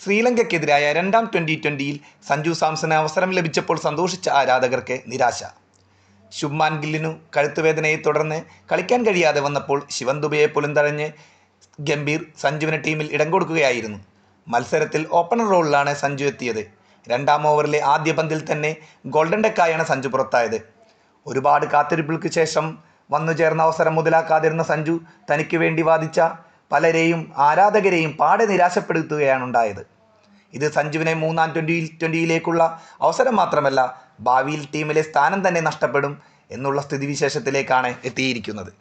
ശ്രീലങ്കയ്ക്കെതിരായ രണ്ടാം ട്വന്റി ട്വന്റിയിൽ സഞ്ജു സാംസന് അവസരം ലഭിച്ചപ്പോൾ സന്തോഷിച്ച ആരാധകർക്ക് നിരാശ. ശുഭ്മാൻ ഗില്ലിനു കഴുത്തുവേദനയെ തുടർന്ന് കളിക്കാൻ കഴിയാതെ വന്നപ്പോൾ ശിവൻ ദുബയെ പുലന്തഴഞ്ഞ് ഗംഭീർ സഞ്ജുവിന് ടീമിൽ ഇടം കൊടുക്കുകയായിരുന്നു. മത്സരത്തിൽ ഓപ്പണർ റോളിലാണ് സഞ്ജു എത്തിയത്. രണ്ടാം ഓവറിലെ ആദ്യ പന്തിൽ തന്നെ ഗോൾഡൻ ഡെക്കായാണ് സഞ്ജു പുറത്തായത്. ഒരുപാട് കാത്തിരിപ്പുകൾക്ക് ശേഷം വന്നു ചേർന്ന അവസരം മുതലാക്കാതിരുന്ന സഞ്ജു തനിക്ക് വേണ്ടി വാദിച്ച പലരെയും ആരാധകരെയും പാടെ നിരാശപ്പെടുത്തുകയാണ് ഉണ്ടായത്. ഇത് സഞ്ജുവിനെ മൂന്നാം ട്വന്റി ട്വന്റിയിലേക്കുള്ള അവസരം മാത്രമല്ല ഭാവിയിൽ ടീമിലെ സ്ഥാനം തന്നെ നഷ്ടപ്പെടും എന്നുള്ള സ്ഥിതിവിശേഷത്തിലേക്കാണ് എത്തിയിരിക്കുന്നത്.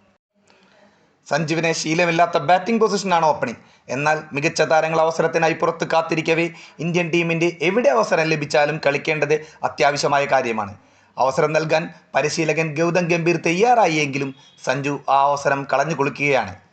സഞ്ജുവിനെ ശീലമില്ലാത്ത ബാറ്റിംഗ് പൊസിഷനാണ് ഓപ്പണിംഗ്. എന്നാൽ മികച്ച താരങ്ങൾ അവസരത്തിനായി പുറത്ത് കാത്തിരിക്കവേ ഇന്ത്യൻ ടീമിന്റെ എവിടെ അവസരം ലഭിച്ചാലും കളിക്കേണ്ടത് അത്യാവശ്യമായ കാര്യമാണ്. അവസരം നൽകാൻ പരിശീലകൻ ഗൗതം ഗംഭീർ തയ്യാറായി എങ്കിലും സഞ്ജു ആ അവസരം കളഞ്ഞു കുളിക്കുകയാണ്.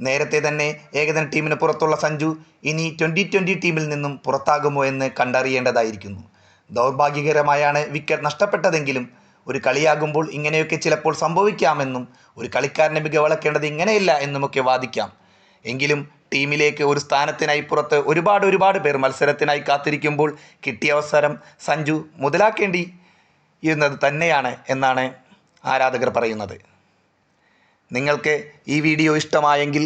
നേരത്തെ തന്നെ ഏകദിന ടീമിന് പുറത്തുള്ള സഞ്ജു ഇനി ട്വന്റി ട്വന്റി ടീമിൽ നിന്നും പുറത്താകുമോ എന്ന് കണ്ടറിയേണ്ടതായിരിക്കുന്നു. ദൗർഭാഗ്യകരമായാണ് വിക്കറ്റ് നഷ്ടപ്പെട്ടതെങ്കിലും ഒരു കളിയാകുമ്പോൾ ഇങ്ങനെയൊക്കെ ചിലപ്പോൾ സംഭവിക്കാമെന്നും ഒരു കളിക്കാരനെ മികവളക്കേണ്ടത് ഇങ്ങനെയില്ല എന്നുമൊക്കെ വാദിക്കാം. എങ്കിലും ടീമിലേക്ക് ഒരു സ്ഥാനത്തിനായി പുറത്ത് ഒരുപാട് ഒരുപാട് പേർ മത്സരത്തിനായി കാത്തിരിക്കുമ്പോൾ കിട്ടിയ അവസരം സഞ്ജു മുതലാക്കേണ്ടി ഇരുന്നത് തന്നെയാണ് എന്നാണ് ആരാധകർ പറയുന്നത്. നിങ്ങൾക്ക് ഈ വീഡിയോ ഇഷ്ടമായെങ്കിൽ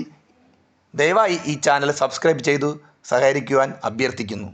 ദയവായി ഈ ചാനൽ സബ്സ്ക്രൈബ് ചെയ്തു സഹകരിക്കുവാൻ അഭ്യർത്ഥിക്കുന്നു.